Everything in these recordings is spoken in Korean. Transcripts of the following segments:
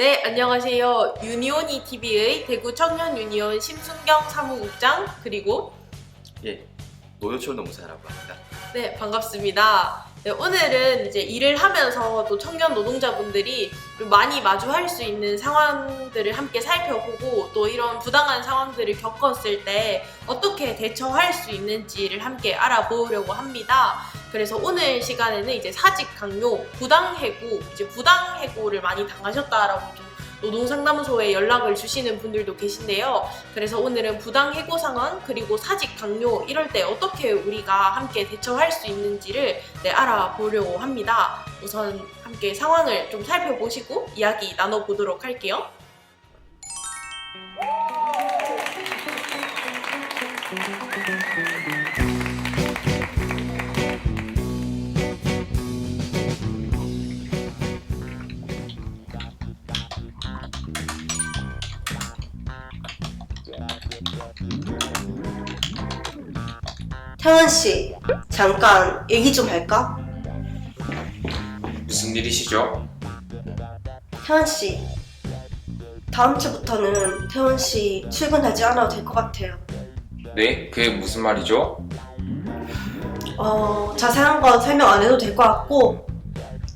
네, 안녕하세요. 유니온이 TV의 대구 청년 유니온 심순경 사무국장 그리고 예, 노효철 노무사라고 합니다. 네, 반갑습니다. 네, 오늘은 이제 일을 하면서 또 청년 노동자분들이 좀 많이 마주할 수 있는 상황들을 함께 살펴보고 또 이런 부당한 상황들을 겪었을 때 어떻게 대처할 수 있는지를 함께 알아보려고 합니다. 그래서 오늘 시간에는 이제 사직 강요, 부당 해고, 이제 부당 해고를 많이 당하셨다라고 좀 노동상담소에 연락을 주시는 분들도 계신데요. 그래서 오늘은 부당 해고 상황 그리고 사직 강요 이럴 때 어떻게 우리가 함께 대처할 수 있는지를 네, 알아보려고 합니다. 우선 함께 상황을 좀 살펴보시고 이야기 나눠보도록 할게요. 태원 씨, 잠깐 얘기 좀 할까? 무슨 일이시죠? 태원 씨, 다음 주부터는 태원 씨 출근하지 않아도 될 것 같아요. 네? 그게 무슨 말이죠? 어, 자세한 건 설명 안 해도 될 것 같고,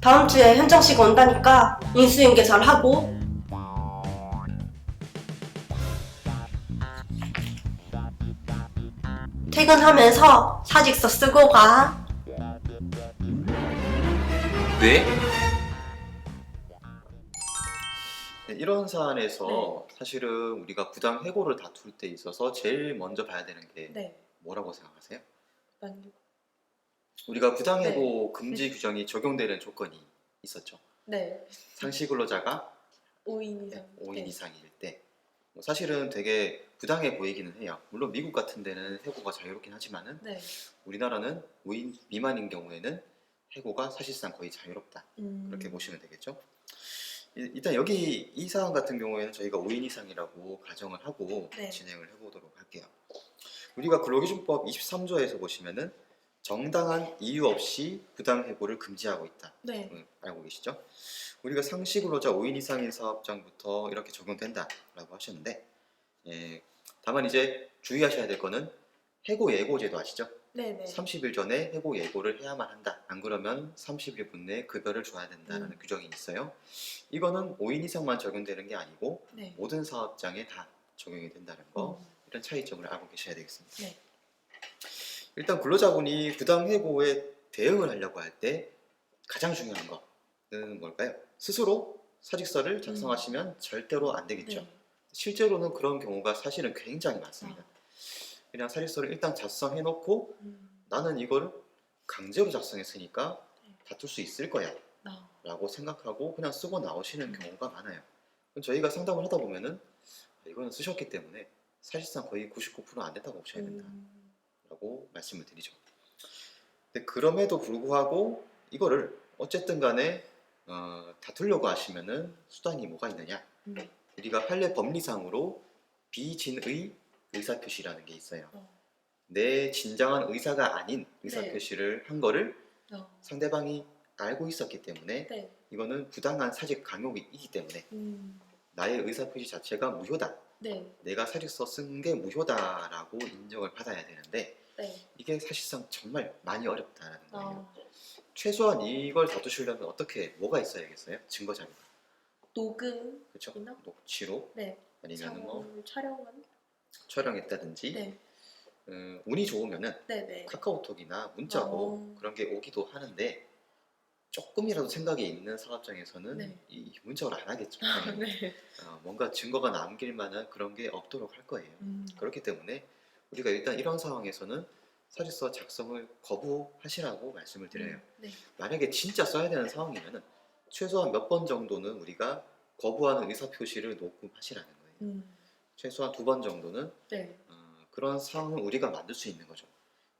다음 주에 현정 씨가 온다니까 인수인계 잘 하고. 퇴근하면서 사직서 쓰고 가. 네? 네, 이런 사안에서 사실은 우리가 부당 해고를 다툴 때 있어서 제일 먼저 봐야 되는 게 네, 뭐라고 생각하세요? 많이. 우리가 부당 네. 해고 금지 규정이 적용되는 조건이 있었죠. 네, 상시 근로자가 5인 이상. 5인 네. 이상일 때. 뭐 사실은 되게 부당해 보이기는 해요. 물론 미국 같은 데는 해고가 자유롭긴 하지만은 네. 우리나라는 5인 미만인 경우에는 해고가 사실상 거의 자유롭다. 음, 그렇게 보시면 되겠죠. 이- 일단 여기 이 사안 같은 경우에는 저희가 5인 이상이라고 가정을 하고 네. 진행을 해보도록 할게요. 우리가 근로기준법 23조에서 보시면은 정당한 이유 없이 부당 해고를 금지하고 있다. 네. 음, 알고 계시죠? 우리가 상시 근로자 5인 이상인 사업장부터 이렇게 적용된다라고 하셨는데, 예, 다만 이제 주의하셔야 될 거는 해고 예고 제도 아시죠? 네, 네. 30일 전에 해고 예고를 해야만 한다. 안 그러면 30일 내에 급여를 줘야 된다는 음. 규정이 있어요. 이거는 5인 이상만 적용되는 게 아니고 네. 모든 사업장에 다 적용이 된다는 거 음, 이런 차이점을 알고 계셔야 되겠습니다. 네. 일단 근로자분이 부당 해고에 대응을 하려고 할 때 가장 중요한 거 는 뭘까요? 스스로 사직서를 작성하시면 절대로 안 되겠죠. 네. 실제로는 그런 경우가 사실은 굉장히 많습니다. 아. 그냥 사직서를 일단 작성해 놓고 음, 나는 이걸 강제로 작성했으니까 네. 다툴 수 있을 거야 아, 라고 생각하고 그냥 쓰고 나오시는 음. 경우가 많아요 저희가 상담을 하다 보면은 아, 이거는 쓰셨기 때문에 사실상 거의 99%안 됐다고 보셔야 된다 음, 라고 말씀을 드리죠 근데 그럼에도 불구하고 이거를 어쨌든 간에 어, 다투려고 하시면은 수단이 뭐가 있느냐 음, 우리가 판례 법리상으로 비진의 의사표시라는 게 있어요 어, 내 진정한 의사가 아닌 의사표시를 한 거를 어, 상대방이 알고 있었기 때문에 네. 이거는 부당한 사직 강요이기 때문에 음, 나의 의사표시 자체가 무효다. 네. 내가 사직서 쓴 게 무효다라고 인정을 받아야 되는데 네. 이게 사실상 정말 많이 어렵다는 거예요. 어, 최소한 이걸 다투시려면 어떻게 뭐가 있어야겠어요? 증거 자료가 녹음. 그렇죠? 있나? 녹취록 네. 아니면 뭐 촬영은. 촬영했다든지 네. 음, 운이 좋으면은 네, 네. 카카오톡이나 문자로 어. 그런 게 오기도 하는데 조금이라도 생각이 있는 사업장에서는 네. 이 문자를 안 하겠죠. 아. 네. 어, 뭔가 증거가 남길 만한 그런 게 없도록 할 거예요. 음, 그렇기 때문에 우리가 일단 이런 상황에서는 사직서 작성을 거부하시라고 말씀을 드려요. 음, 네. 만약에 진짜 써야 되는 상황이면은 최소한 몇 번 정도는 우리가 거부하는 의사 표시를 녹음하시라는 거예요. 음, 최소한 두 번 정도는 네. 어, 그런 상황을 우리가 만들 수 있는 거죠.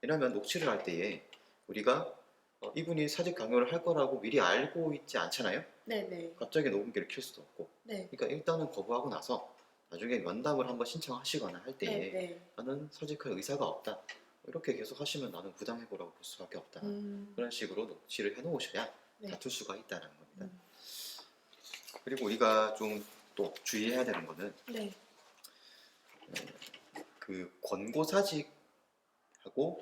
왜냐하면 녹취를 할 때에 우리가 어, 이분이 사직 강요를 할 거라고 미리 알고 있지 않잖아요. 네, 네. 갑자기 녹음기를 킬 수도 없고. 네. 그러니까 일단은 거부하고 나서 나중에 면담을 한번 신청하시거나 할 때에 네, 네. 나는 사직할 의사가 없다. 이렇게 계속 하시면 나는 부당해고라고 볼 수밖에 없다. 음, 그런 식으로 녹취를 해놓으셔야 네. 다툴 수가 있다는 겁니다. 음. 그리고 우리가 좀 또 주의해야 되는 거는 네. 그 권고사직하고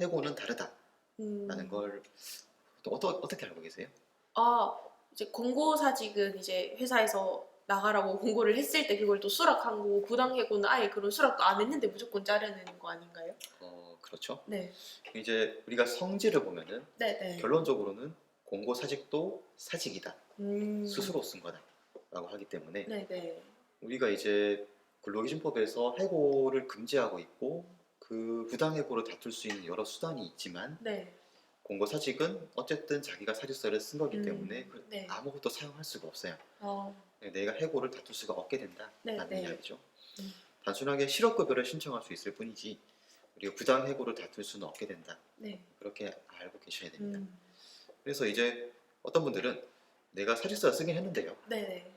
해고는 다르다라는 음. 걸또 어떠, 어떻게 알고 계세요? 아 이제 권고사직은 이제 회사에서 나가라고 공고를 했을 때 그걸 또 수락한 거고 부당해고는 아예 그런 수락도 안 했는데 무조건 자르는 거 아닌가요? 어 그렇죠. 네. 이제 우리가 성질을 보면은 네 네. 결론적으로는 공고 사직도 사직이다. 음. 스스로 쓴 거다라고 하기 때문에 네 네. 우리가 이제 근로기준법에서 해고를 금지하고 있고 그 부당해고를 다툴 수 있는 여러 수단이 있지만 네. 공고 사직은 어쨌든 자기가 사직서를 쓴 거기 음, 때문에 그 네. 아무것도 사용할 수가 없어요. 어. 내가 해고를 다툴 수가 없게 된다라는 네, 네. 이야기죠. 음. 단순하게 실업급여를 신청할 수 있을 뿐이지 우리가 부당 해고를 다툴 수는 없게 된다. 네. 그렇게 알고 계셔야 됩니다. 음. 그래서 이제 어떤 분들은 내가 사직서를 쓰긴 했는데요. 네네.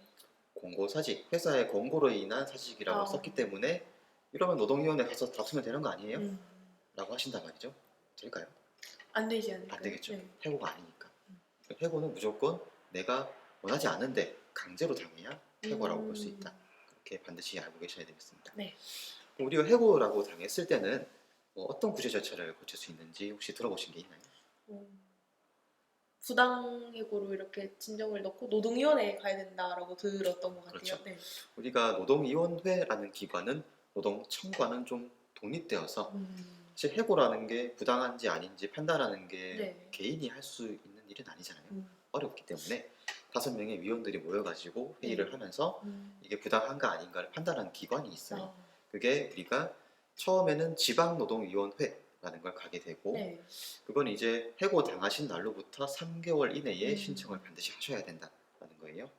공고 사직, 회사의 권고로 인한 사직이라고 어. 썼기 때문에 이러면 노동위원회 가서 다투면 되는 거 아니에요? 음. 라고 하신단 말이죠. 될까요? 안 되지 않을까요? 안 되겠죠. 네. 해고가 아니니까. 음. 해고는 무조건 내가 원하지 않는데 강제로 당해야 해고라고 볼수 음. 있다. 그렇게 반드시 알고 계셔야 되겠습니다. 네. 그럼 우리가 해고라고 당했을 때는 뭐 어떤 구제 절차를 거칠 수 있는지 혹시 들어보신 게 있나요? 음. 부당해고로 이렇게 진정을 넣고 노동위원회에 가야 된다라고 들었던 것 같아요. 그렇죠. 네. 우리가 노동위원회라는 기관은 노동청과는 좀 독립되어서 음. 사실 해고라는 게 부당한지 아닌지 판단하는 게 네. 개인이 할 수 있는 일은 아니잖아요. 음. 어렵기 때문에 다섯 명의 위원들이 모여가지고 회의를 네. 하면서 음. 이게 부당한가 아닌가를 판단하는 기관이 있어요. 아. 그게 우리가 처음에는 지방노동위원회라는 걸 가게 되고 네. 그건 이제 해고 당하신 날로부터 3개월 이내에 음. 신청을 반드시 하셔야 된다는 거예요.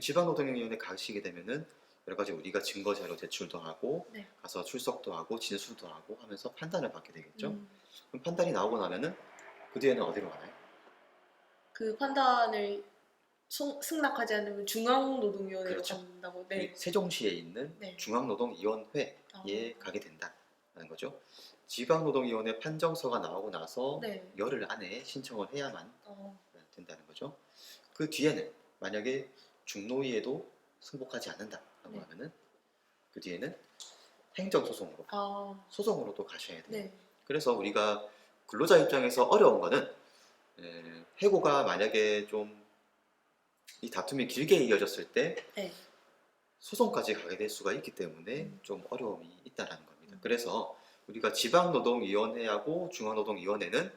지방노동위원회 가시게 되면은 여러 가지 우리가 증거 자료 제출도 하고 네. 가서 출석도 하고 진술도 하고 하면서 판단을 받게 되겠죠. 음. 그럼 판단이 나오고 나면은 그 뒤에는 어디로 가나요? 그 판단을 송- 승낙하지 않으면 중앙노동위원회로 그렇죠. 간다고. 네. 세종시에 있는 네. 중앙노동위원회에 아. 가게 된다는 거죠. 지방노동위원회 판정서가 나오고 나서 네. 열흘 안에 신청을 해야만 어. 된다는 거죠. 그 뒤에는 만약에 중노위에도 승복하지 않는다라고 네. 하면은 그 뒤에는 행정소송으로 아. 소송으로 또 가셔야 돼요. 네. 그래서 우리가 근로자 입장에서 어려운 거는 에, 해고가 만약에 좀 이 다툼이 길게 이어졌을 때 네. 소송까지 가게 될 수가 있기 때문에 음. 좀 어려움이 있다라는 겁니다. 음. 그래서 우리가 지방노동위원회하고 중앙노동위원회는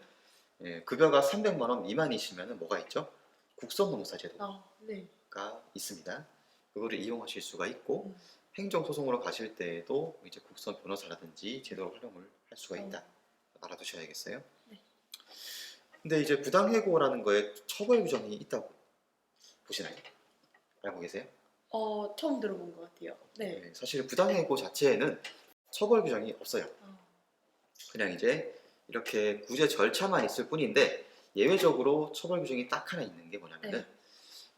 예, 급여가 300만 원 미만이시면 뭐가 있죠? 국선노무사제도가 아. 네. 있습니다. 그거를 이용하실 수가 있고 음. 행정소송으로 가실 때에도 이제 국선 변호사라든지 제도를 활용을 할 수가 어. 있다. 알아두셔야겠어요. 네. 근데 이제 부당해고라는 거에 처벌 규정이 있다고 보시나요? 알고 계세요? 어 처음 들어본 것 같아요. 네. 네, 사실 부당해고 자체에는 처벌 규정이 없어요. 아. 그냥 이제 이렇게 구제 절차만 있을 뿐인데 예외적으로 처벌 규정이 딱 하나 있는 게 뭐냐면은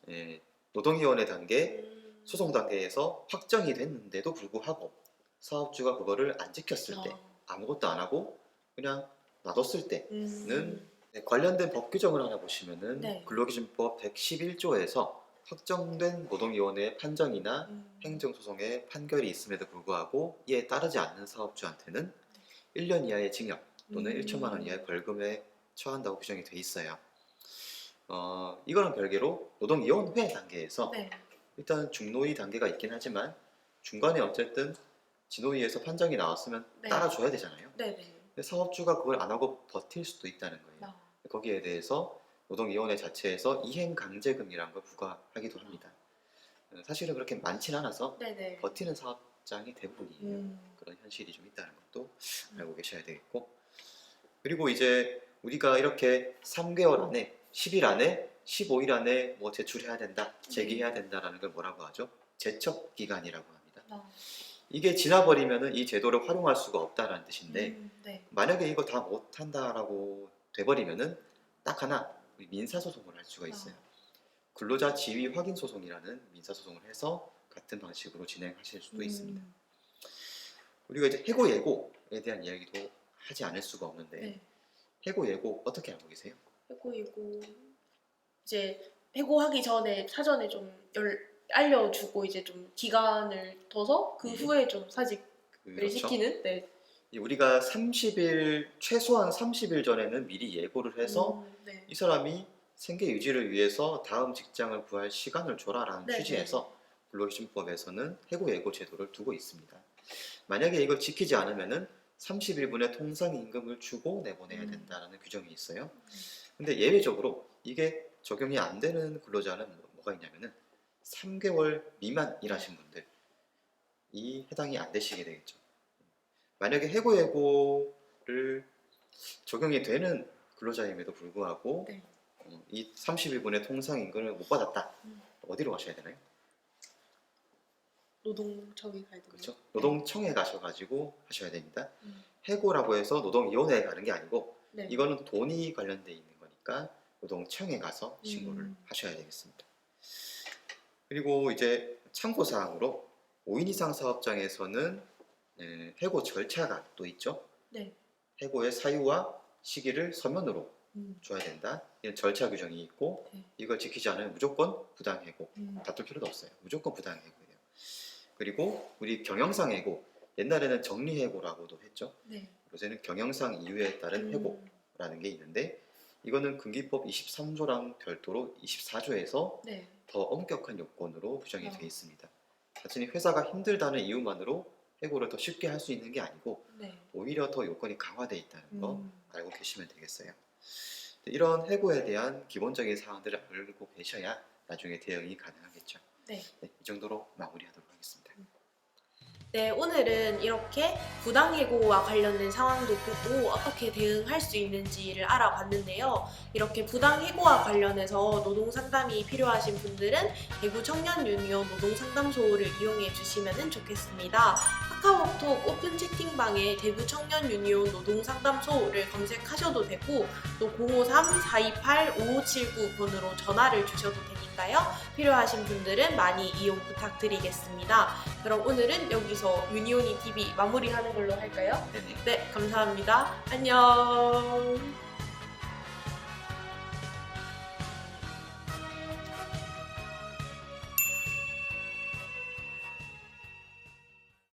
예, 노동위원회 단계, 음. 소송 단계에서 확정이 됐는데도 불구하고 사업주가 그거를 안 지켰을 때 아. 아무것도 안 하고 그냥 놔뒀을 때 음. 네, 관련된 법 규정을 하나 보시면은 네. 근로기준법 111조에서 확정된 노동위원회의 판정이나 음. 행정소송의 판결이 있음에도 불구하고 이에 따르지 않는 사업주한테는 1년 이하의 징역 또는 음. 1천만 원 이하의 벌금에 처한다고 규정이 돼 있어요. 어, 이거는 별개로 노동위원회 단계에서 네. 일단 중노위 단계가 있긴 하지만 중간에 어쨌든 진노위에서 판정이 나왔으면 네. 따라줘야 되잖아요. 네네. 근데 사업주가 그걸 안 하고 버틸 수도 있다는 거예요. 아. 거기에 대해서 노동위원회 자체에서 이행 강제금이라는 걸 부과하기도 합니다. 어, 사실은 그렇게 많진 않아서 네네. 버티는 사업장이 대부분이에요. 음. 그런 현실이 좀 있다는 것도 음. 알고 계셔야 되겠고 그리고 이제 우리가 이렇게 3개월 안에 10일 안에 15일 안에 뭐 제출해야 된다 제기해야 된다라는 걸 뭐라고 하죠? 제척 기간이라고 합니다. 아. 이게 지나버리면은 이 제도를 활용할 수가 없다라는 뜻인데 음. 네. 만약에 이거 다 못한다라고 돼버리면은 딱 하나 우리 민사 소송을 할 수가 있어요. 근로자 지위 확인 소송이라는 민사 소송을 해서 같은 방식으로 진행하실 수도 음. 있습니다. 우리가 이제 해고 예고에 대한 이야기도 하지 않을 수가 없는데 네. 해고 예고 어떻게 알고 계세요? 해고이고 이제 해고하기 전에 사전에 좀 열 알려주고 이제 좀 기간을 둬서 그 예. 후에 좀 사직을 그렇죠. 시키는 네. 이 우리가 30일 최소한 30일 전에는 미리 예고를 해서 음, 네. 이 사람이 생계 유지를 위해서 다음 직장을 구할 시간을 줘라라는 네, 취지에서 근로기준법에서는 해고 예고 제도를 두고 있습니다. 만약에 이걸 지키지 않으면은 30일분의 통상 임금을 주고 내보내야 음. 된다는 규정이 있어요. 근데 예외적으로 이게 적용이 안 되는 근로자는 뭐- 뭐가 있냐면은 3개월 미만 일하신 분들 이 해당이 안 되시게 되겠죠. 만약에 해고 예고를 적용이 되는 근로자임에도 불구하고 네. 어, 이 30일분의 통상 임금을 못 받았다. 음. 어디로 가셔야 되나요? 노동청에 가야 되나요? 그렇죠. 노동청에 가셔가지고 하셔야 됩니다. 음. 해고라고 해서 노동위원회에 가는 게 아니고 네. 이거는 돈이 관련돼 있는 거니까 노동청에 가서 신고를 음. 하셔야 되겠습니다. 그리고 이제 참고 사항으로 5인 이상 사업장에서는 에, 해고 절차가 또 있죠. 네. 해고의 사유와 시기를 서면으로 음. 줘야 된다. 이런 절차 규정이 있고 네. 이걸 지키지 않으면 무조건 부당해고 음. 다툴 필요도 없어요. 무조건 부당해고예요. 그리고 우리 경영상 해고 옛날에는 정리해고라고도 했죠. 네. 요새는 경영상 이유에 따른 음. 해고라는 게 있는데 이거는 금기법 23조랑 별도로 24조에서 네. 더 엄격한 요건으로 규정이 어. 되어 있습니다. 단순히 회사가 힘들다는 이유만으로 해고를 더 쉽게 할 수 있는 게 아니고 네. 오히려 더 요건이 강화되어 있다는 거 음. 알고 계시면 되겠어요. 이런 해고에 대한 기본적인 사항들을 알고 계셔야 나중에 대응이 가능하겠죠. 네. 이 정도로 마무리하도록 하겠습니다. 네, 오늘은 이렇게 부당해고와 관련된 상황도 보고 어떻게 대응할 수 있는지를 알아봤는데요. 이렇게 부당해고와 관련해서 노동상담이 필요하신 분들은 대구 청년 유니온 노동상담소를 이용해 주시면 좋겠습니다. 카카오톡 오픈 채팅방에 대구 청년 유니온 노동 상담소를 검색하셔도 되고 또 053-428-5579 번으로 전화를 주셔도 되니까요. 필요하신 분들은 많이 이용 부탁드리겠습니다. 그럼 오늘은 여기서 유니온이 TV 마무리하는 걸로 할까요? 네네. 네, 감사합니다. 안녕.